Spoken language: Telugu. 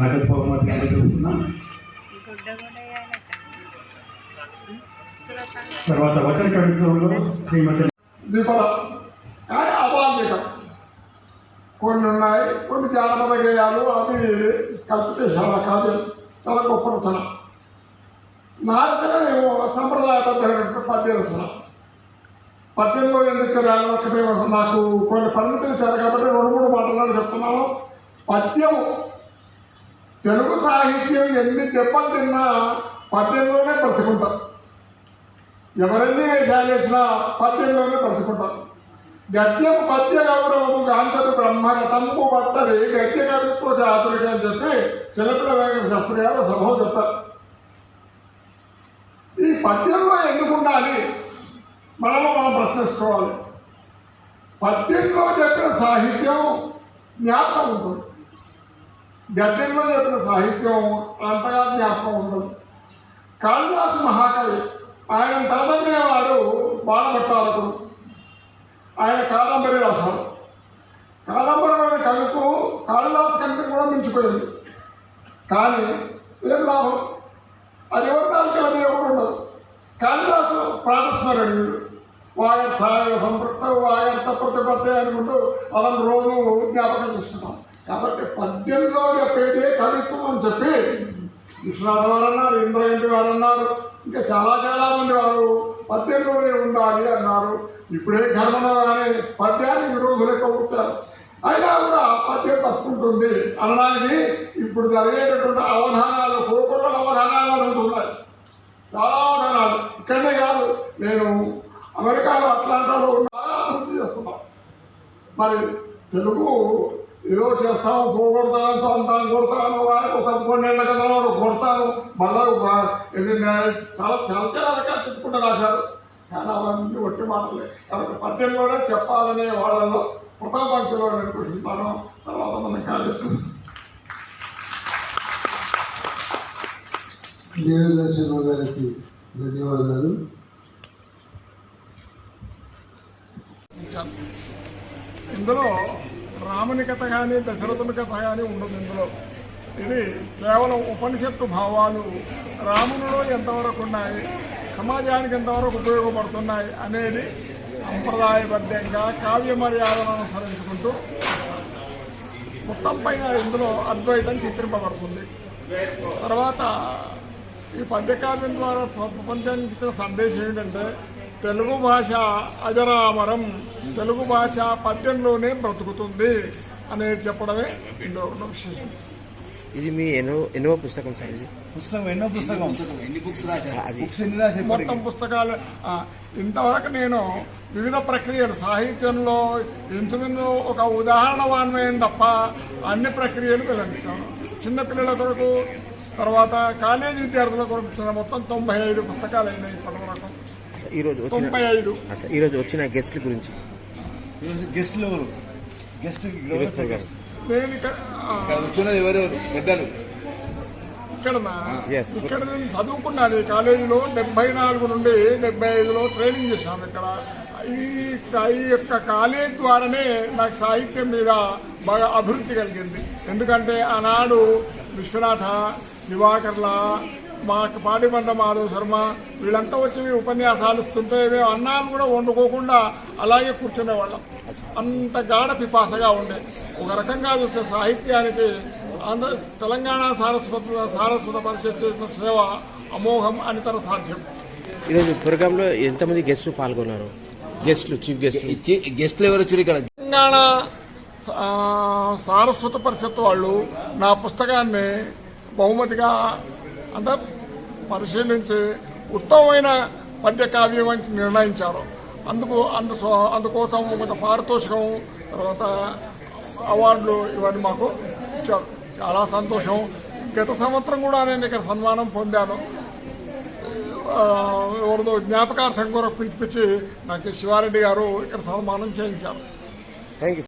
నగదు బహుమతి అందజేస్తున్నాం తర్వాత వచన కవిత్వంలో శ్రీమతి ద్విపద. కానీ అవాంతికం కొన్ని ఉన్నాయి కొన్ని జానపద గేయాలు అవి కల్పితేశాల కావ్యం చాలా గొప్ప రచన. నా రచన ఏమో సంప్రదాయబద్ధమైనటువంటి పద్య రచన. పద్యంలో ఎందుకు రాను ఒకటే నాకు కొన్ని పరిమితులు ఇచ్చారు కాబట్టి రెండు మూడు మాటలు చెప్తున్నాను. పద్యం. తెలుగు సాహిత్యం ఎన్ని దెబ్బలు తిన్నా పద్యంలోనే బ్రతుకుంటాం. ఎవరెన్ని వేషాలు వేసినా పద్యంలోనే బ్రతుకుంటాం. గద్యం పద్య గౌరవము గాంచదు బ్రహ్మరథంపు పట్టది గద్య కవిత్వ చాతురికి అని చెప్పి చిలకల వేగ శాస్త్రి గారు సభ ఈ పద్యంలో ఎందుకు ఉండాలి? మనము మనం ప్రశ్నించుకోవాలి. పద్యంలో చెప్పిన సాహిత్యం జ్ఞాపకం ఉంటుంది. గద్యంలో చెప్పిన సాహిత్యం అంతగా జ్ఞాపకం ఉండదు కాళిదాసు మహాకవి ఆయన తలదన్నేవాడు బాలభట్టారకుడు. ఆయన కాదంబరి రాశాడు. కాదంబరిలోని కవిత్వం కాళిదాసు కంటే కూడా మించిపోయింది. కానీ ఏం లాభం? అది ఎవరి దానికి ఎవరు ఉండదు. కాళిదాసు ప్రాతస్మరణీయుడు వాగర్థ సంపృక్త వాగర్థ ప్రతిపత్తి అనుకుంటూ అలా రోజు జ్ఞాపకం చేసుకుంటాం. కాబట్టి పద్యంలో కవిత్వం అని చెప్పి విశ్వనాథ వారు అన్నారు ఇంద్రగంటి వారు అన్నారు ఇంకా చాలా చాలా మంది వారు పద్యంలోనే ఉండాలి అన్నారు. ఇప్పుడే ధర్మలో కానీ పద్యాన్ని విరోధులు ఎక్కువ పుట్టారు. అయినా కూడా పద్యం బతుకుంటుంది అనడానికి ఇప్పుడు జరిగేటటువంటి అవధానాలు కోకొల్ల అవధానాలు జరుగుతున్నాయి చాలా అవధానాలు. ఇక్కడనే కాదు నేను అమెరికాలో అట్లాంటాలో ఉన్న చాలా అభివృద్ధి చేస్తున్నాను మరి తెలుగు ఏదో చేస్తాము పోగొడతాను తొంతాను కొడతాను ఒక కొన్నేళ్ళ కదా కొడతాను మళ్ళా చాలా చాలా చాలా రకాలు చెప్పుకుంటూ రాశారు. కానీ అవన్నీ ఒట్టి మాటలే. కాబట్టి పద్యంలోనే చెప్పాలనే వాళ్ళలో కృతపంక్తిలో నేను కూర్చుంటాను తర్వాత మనం కాదు. దేవదర్శన గారికి ధన్యవాదాలు. ఇందులో రాముని కథ కానీ దశరథుని కథ కానీ ఉండదు ఇందులో. ఇది కేవలం ఉపనిషత్తు భావాలు. రామునిలో ఎంతవరకు ఉన్నాయి? సమాజానికి ఎంతవరకు ఉపయోగపడుతున్నాయి అనేది సంప్రదాయబద్ధంగా కావ్య మర్యాదలను అనుసరించుకుంటూ మొత్తం పైన ఇందులో అద్వైతం చిత్రింపబడుతుంది. తర్వాత ఈ పద్యకావ్యం ద్వారా ప్రపంచానికి ఇచ్చిన సందేశం ఏంటంటే తెలుగు భాష అజరామరం తెలుగు భాష పద్యంలోనే బ్రతుకుతుంది అనేది చెప్పడమే ఇందులో ఉన్న విశేషం ఇది మీ ఎన్నో ఎన్నో పుస్తకం సార్ ఇది? పుస్తకం ఎన్నో పుస్తకం? ఎన్ని బుక్స్ రాశారు? మొత్తం పుస్తకాలు ఇంతవరకు నేను వివిధ ప్రక్రియలు సాహిత్యంలో ఇంచుమించు ఒక ఉదాహరణ వాన్మయం తప్ప అన్ని ప్రక్రియలు వెల్లడించాను. చిన్నపిల్లల కొరకు తర్వాత కాలేజీ విద్యార్థుల కొరకు మొత్తం తొంభై ఐదు పుస్తకాలు అయినాయి ఇప్పటి వరకు. ఈ రోజు వచ్చిన అచ్చా, ఈ రోజు వచ్చిన గెస్ట్ల గురించి. ఈరోజు గెస్టులు ఎవరు? గెస్ట్ నేను ఇక్కడ ఎవరెవరు పెద్దలు. ఇక్కడ Yes. ఇక్కడ నేను చదువుకున్నాను ఈ కాలేజీలో డెబ్బై నాలుగు నుండి డెబ్బై ఐదులో ట్రైనింగ్ చేశాను ఇక్కడ. ఈ ఈ యొక్క కాలేజ్ ద్వారానే నాకు సాహిత్యం మీద బాగా అభివృద్ధి కలిగింది. ఎందుకంటే ఆనాడు విశ్వనాథ దివాకర్ల మా పాటిబండ మాధవ్ శర్మ వీళ్ళంతా వచ్చి ఉపన్యాసాలు ఇస్తుంటే మేము అన్నాలు కూడా వండుకోకుండా అలాగే కూర్చునేవాళ్ళం అంత గాఢ పిపాసగా ఉండే. ఒక రకంగా చూస్తే సాహిత్యానికి ఆంధ్ర తెలంగాణ సారస్వత సారస్వత పరిషత్ చేసిన సేవ అమోఘం అనితర సాధ్యం. ఈరోజు ప్రోగ్రాంలో ఎంతమంది గెస్ట్లు పాల్గొన్నారు? గెస్ట్లు చీఫ్ గెస్ట్లు. ఇచ్చి గెస్ట్లు ఎవరు వచ్చారు ఇక్కడ? తెలంగాణ సారస్వత పరిషత్ వాళ్ళు నా పుస్తకాన్ని బహుమతిగా అంటే పరిశీలించి ఉత్తమమైన పద్య కావ్యం అని నిర్ణయించారు. అందుకు అందు అందుకోసం కొంత పారితోషికం తర్వాత అవార్డులు ఇవన్నీ మాకు ఇచ్చారు. చాలా సంతోషం. గత సంవత్సరం కూడా నేను ఇక్కడ సన్మానం పొందాను. ఎవరిదో జ్ఞాపకార్థం కూడా పిలిపించి నాకు శివారెడ్డి గారు ఇక్కడ సన్మానం చేయించారు. Thank you